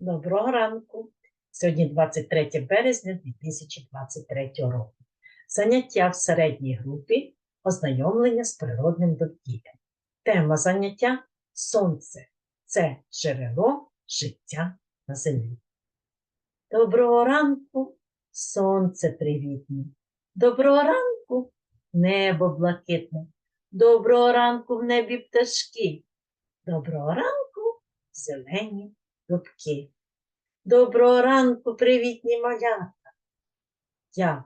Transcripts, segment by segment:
Доброго ранку. Сьогодні 23 березня 2023 року. Заняття в середній групі ознайомлення з природним довкіллям. Тема заняття Сонце це джерело життя на землі. Доброго ранку, сонце привітне. Доброго ранку, небо блакитне. Доброго ранку в небі пташки. Доброго ранку, зелені дубки. Доброго ранку, привітні малята. Я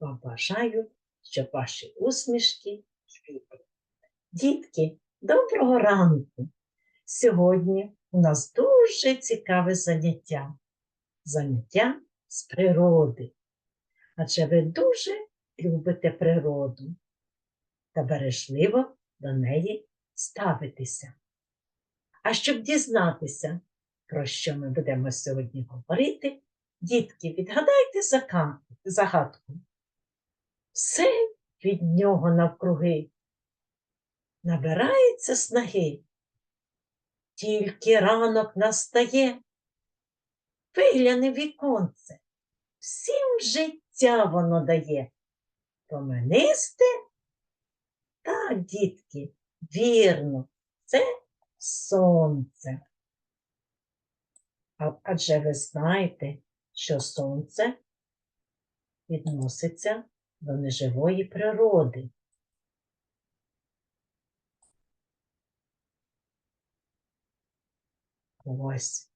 вам бажаю, щоб ваші усмішки квітли. Дітки, доброго ранку! Сьогодні у нас дуже цікаве заняття. Заняття з природи. Адже ви дуже любите природу та бережливо до неї ставитеся. А щоб дізнатися, про що ми будемо сьогодні говорити, дітки, відгадайте загадку. Все від нього навкруги набирається снаги, тільки ранок настає, вигляне віконце, всім життя воно дає. Променисте? Так, дітки, вірно, це сонце. Адже ви знаєте, що сонце відноситься до неживої природи. Ось.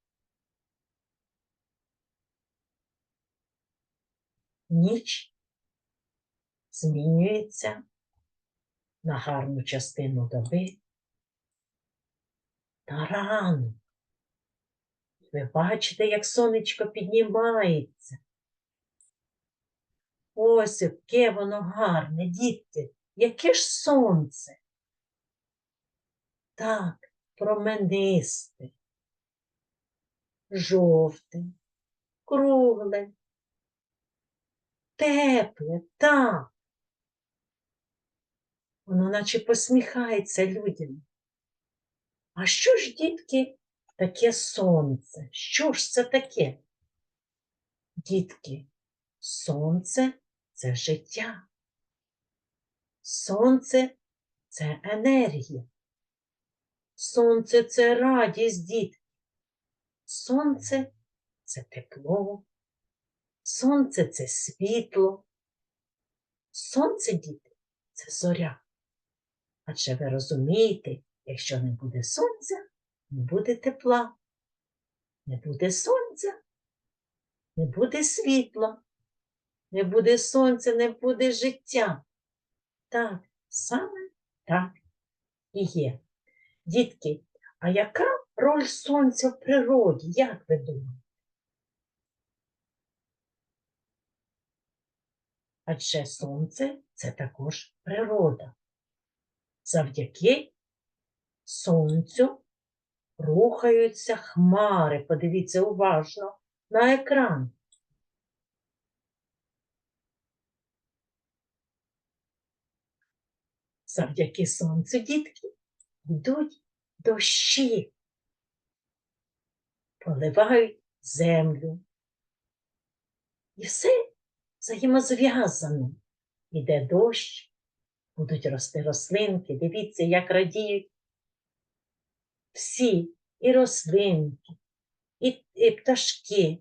Ніч змінюється на гарну частину доби та ранок. Ви бачите, як сонечко піднімається. Ось яке воно гарне, дітки, яке ж сонце. Так, променисте, жовте, кругле, тепле, так. Воно наче посміхається людям. А що ж, дітки, таке сонце? Що ж це таке? Дітки, сонце це життя. Сонце це енергія. Сонце це радість дітки. Сонце це тепло. Сонце це світло. Сонце, діти, це зоря. Адже ви розумієте, якщо не буде сонця, не буде тепла, не буде сонця, не буде світла, не буде сонця, не буде життя. Так, саме так і є. Дітки, а яка роль сонця в природі, як ви думаєте? Адже сонце це також природа. Завдяки сонцю рухаються хмари. Подивіться уважно на екран. Завдяки сонцю, дітки, йдуть дощі, поливають землю. І все взаємозв'язано. Іде дощ, будуть рости рослинки. Дивіться, як радіють всі і рослинки, і, і пташки.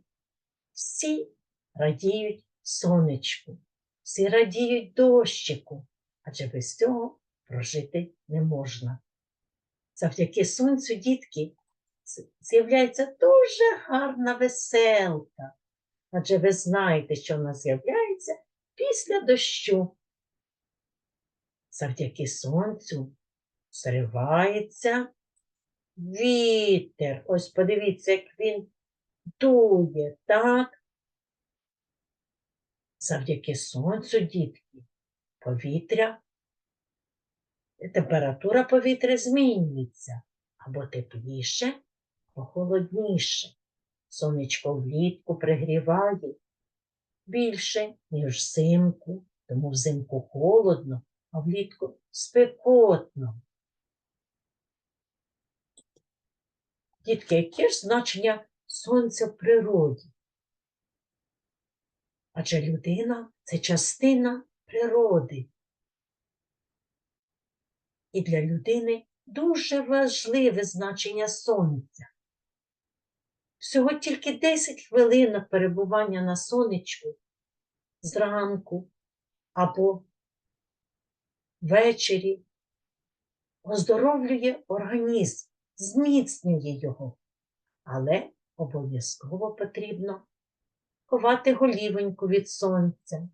Всі радіють сонечку, всі радіють дощику, адже без цього прожити не можна. Завдяки сонцю, дітки, з'являється дуже гарна веселка. Адже ви знаєте, що вона з'являється після дощу. Завдяки сонцю зривається вітер. Ось подивіться, як він дує, так? Завдяки сонцю, дітки, повітря, температура повітря змінюється або тепліше, або холодніше. Сонечко влітку пригріває більше, ніж взимку, тому взимку холодно, а влітку спекотно. Дітки, яке ж значення сонця в природі. Адже людина це частина природи. І для людини дуже важливе значення сонця. Всього тільки 10 хвилин перебування на сонечку зранку або ввечері оздоровлює організм, зміцнює його, але обов'язково потрібно ховати голівоньку від сонця,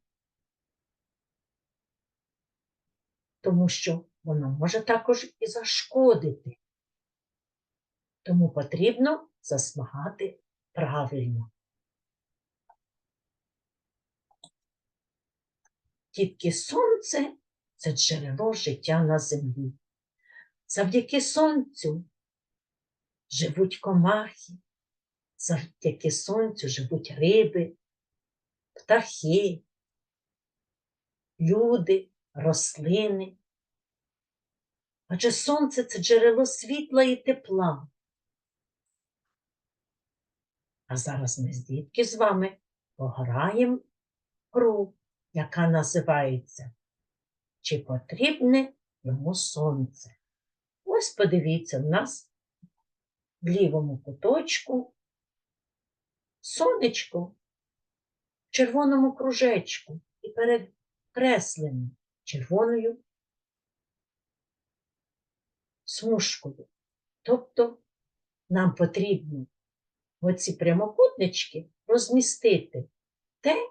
тому що воно може також і зашкодити. Тому потрібно засмагати правильно. Тільки сонце це джерело життя на землі. Завдяки сонцю живуть комахи, завдяки сонцю живуть риби, птахи, люди, рослини. Адже сонце це джерело світла і тепла. А зараз ми з дітки з вами пограємо гру, яка називається Чи потрібне йому сонце? Ось подивіться, в нас в лівому куточку сонечко в червоному кружечку і перекресленим червоною смужкою. Тобто нам потрібно оці прямокутнички розмістити те,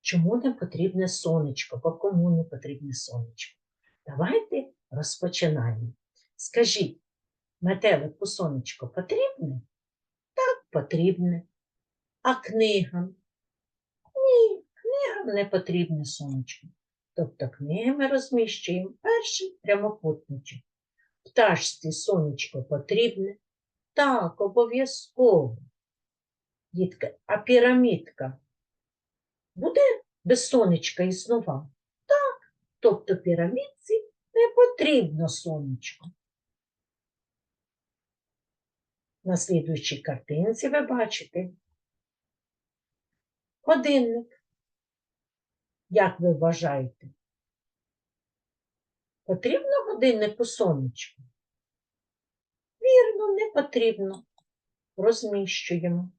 чому не потрібне сонечко, бо кому не потрібне сонечко. Давайте розпочинаємо. Скажіть, метелику сонечко потрібне? Так, потрібне. А книгам? Ні, книгам не потрібне сонечко. Тобто книги ми розміщуємо перший прямокутничок. Пташці сонечко потрібне? Так, обов'язково. Дітка, а пірамідка буде без сонечка існувати? Так, тобто пірамідці не потрібно сонечко. На слідуючій картинці ви бачите годинник. Як ви вважаєте? Потрібно годиннику сонечко? Вірно, не потрібно. Розміщуємо.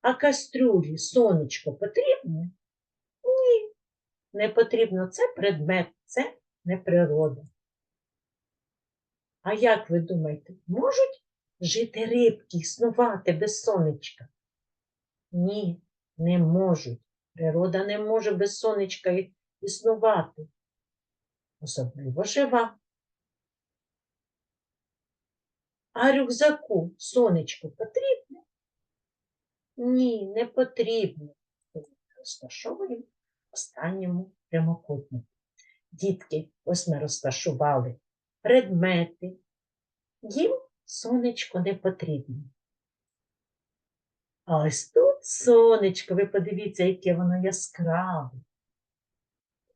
А кастрюлі сонечко потрібне? Ні, не потрібно. Це предмет, це не природа. А як ви думаєте, можуть жити рибки, існувати без сонечка? Ні, не можуть. Природа не може без сонечка існувати. Особливо жива. А рюкзаку сонечко потрібне? Ні, не потрібно. Розташовуємо останньому прямокутнику. Дітки, ось ми розташували предмети. Їм сонечко не потрібно. А ось тут сонечко, ви подивіться, яке воно яскраве,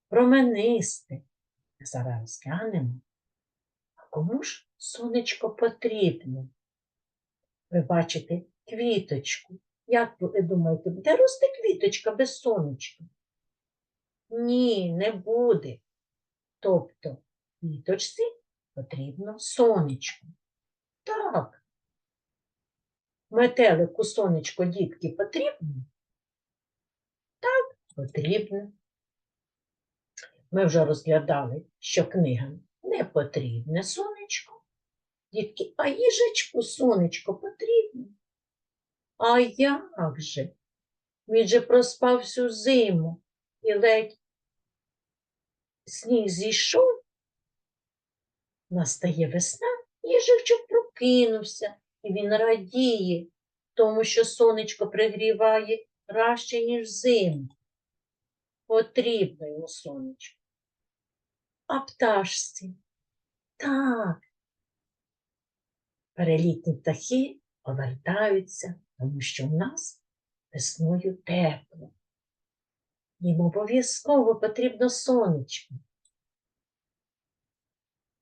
променисте. Зараз розглянемо. А кому ж сонечко потрібно? Ви бачите квіточку. Як ви думаєте, буде рости квіточка без сонечка? Ні, не буде. Тобто квіточці потрібно сонечко. Так. Метелику сонечко дітки потрібно? Так, потрібно. Ми вже розглядали, що книгам не потрібне сонечко. Дітки, а їжачку сонечко потрібно? А як же? Він же проспав всю зиму і ледь сніг зійшов. Настає весна, їжачок прокинувся, і він радіє, тому що сонечко пригріває краще, ніж зиму. Потрібно йому сонечко. А пташці? Так. Перелітні птахи повертаються, тому що в нас весною тепло. Їм обов'язково потрібно сонечко.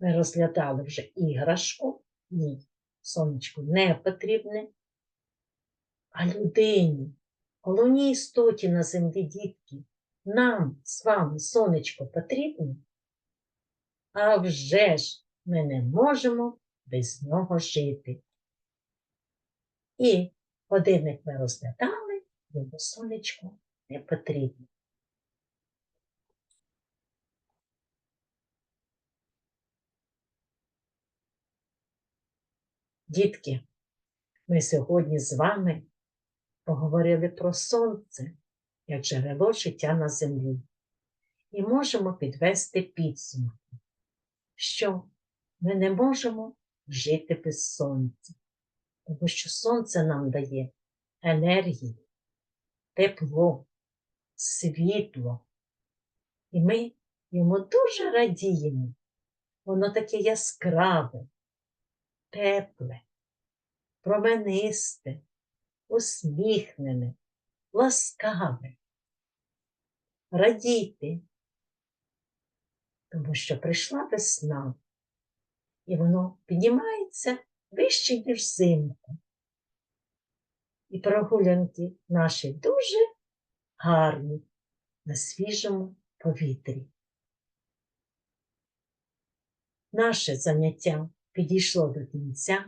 Ми розглядали вже іграшку. Ні. сонечку не потрібне, а людині, головній істоті на землі дітки, нам з вами сонечко потрібне, а вже ж ми не можемо без нього жити. І годинник ми розглядали, йому сонечко не потрібно. Дітки, ми сьогодні з вами поговорили про сонце як джерело життя на землі і можемо підвести підсумок, що ми не можемо жити без сонця, тому що сонце нам дає енергію, тепло, світло, і ми йому дуже радіємо. Воно таке яскраве, тепле, променисте, усміхнене, ласкаве. Радійте, тому що прийшла весна, і воно піднімається вище, ніж взимку. І прогулянки наші дуже гарні на свіжому повітрі. Наше заняття підійшло до кінця.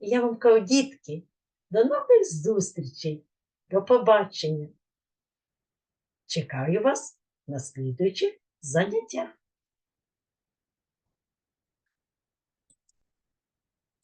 І я вам кажу, дітки, до нових зустрічей, до побачення. Чекаю вас на слідуючих заняттях.